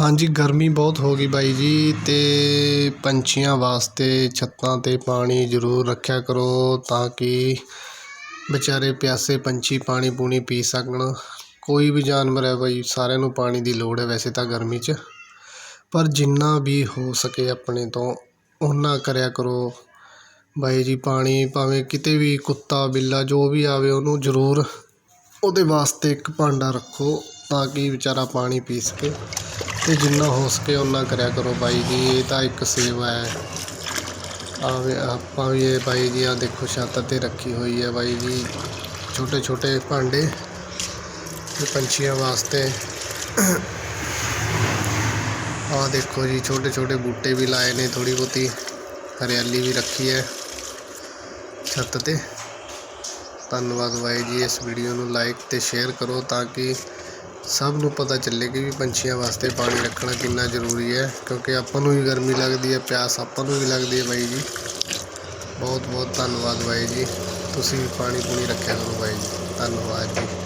ਹਾਂਜੀ, ਗਰਮੀ ਬਹੁਤ ਹੋ ਗਈ ਬਾਈ ਜੀ ਅਤੇ ਪੰਛੀਆਂ ਵਾਸਤੇ ਛੱਤਾਂ 'ਤੇ ਪਾਣੀ ਜ਼ਰੂਰ ਰੱਖਿਆ ਕਰੋ ਤਾਂ ਕਿ ਵਿਚਾਰੇ ਪਿਆਸੇ ਪੰਛੀ ਪਾਣੀ ਪੂਣੀ ਪੀ ਸਕਣ। ਕੋਈ ਵੀ ਜਾਨਵਰ ਹੈ ਬਾਈ, ਸਾਰਿਆਂ ਨੂੰ ਪਾਣੀ ਦੀ ਲੋੜ ਹੈ ਵੈਸੇ ਤਾਂ ਗਰਮੀ 'ਚ। ਪਰ ਜਿੰਨਾ ਵੀ ਹੋ ਸਕੇ ਆਪਣੇ ਤੋਂ, ਓਨਾ ਕਰਿਆ ਕਰੋ। ਬਾਈ ਜੀ, ਪਾਣੀ ਭਾਵੇਂ ਕਿਤੇ ਵੀ ਕੁੱਤਾ, ਬਿੱਲਾ, ਜੋ ਵੀ ਆਵੇ, ਉਹਨੂੰ ਜ਼ਰੂਰ ਉਹਦੇ ਵਾਸਤੇ ਇੱਕ ਭਾਂਡਾ ਰੱਖੋ ਤਾਂ ਕਿ ਵਿਚਾਰਾ ਪਾਣੀ ਪੀ ਸਕੇ। ਅਤੇ ਜਿੰਨਾ ਹੋ ਸਕੇ ਓਨਾ ਕਰਿਆ ਕਰੋ ਬਾਈ ਜੀ, ਇਹ ਤਾਂ ਇੱਕ ਸੇਵਾ ਹੈ। ਆਵੇ ਆਪਾਂ ਵੀ ਇਹ ਬਾਈ ਜੀ ਆ ਦੇਖੋ ਛੱਤ 'ਤੇ ਰੱਖੀ ਹੋਈ ਹੈ ਬਾਈ ਜੀ। ਛੋਟੇ ਛੋਟੇ ਭਾਂਡੇ ਤੇ ਪੰਛੀਆਂ ਵਾਸਤੇ। ਆਹ ਦੇਖੋ ਜੀ ਛੋਟੇ ਛੋਟੇ ਬੂਟੇ ਵੀ ਲਾਏ ਨੇ, ਥੋੜ੍ਹੀ ਬਹੁਤੀ ਹਰਿਆਲੀ ਵੀ ਰੱਖੀ ਹੈ ਛੱਤ 'ਤੇ। ਧੰਨਵਾਦ ਬਾਈ ਜੀ ਇਸ ਵੀਡੀਓ ਨੂੰ ਲਾਈਕ ਅਤੇ ਸ਼ੇਅਰ ਕਰੋ ਤਾਂ ਕਿ ਸਭ ਨੂੰ ਪਤਾ ਚੱਲੇ ਕਿ ਵੀ ਪੰਛੀਆਂ ਵਾਸਤੇ ਪਾਣੀ ਰੱਖਣਾ ਕਿੰਨਾ ਜ਼ਰੂਰੀ ਹੈ, ਕਿਉਂਕਿ ਆਪਾਂ ਨੂੰ ਵੀ ਗਰਮੀ ਲੱਗਦੀ ਹੈ, ਪਿਆਸ ਆਪਾਂ ਨੂੰ ਵੀ ਲੱਗਦੀ ਹੈ ਬਾਈ ਜੀ। ਬਹੁਤ ਬਹੁਤ ਧੰਨਵਾਦ ਬਾਈ ਜੀ। ਤੁਸੀਂ ਵੀ ਪਾਣੀ ਪੂਣੀ ਰੱਖਿਆ ਕਰੋ ਬਾਈ ਜੀ। ਧੰਨਵਾਦ ਜੀ।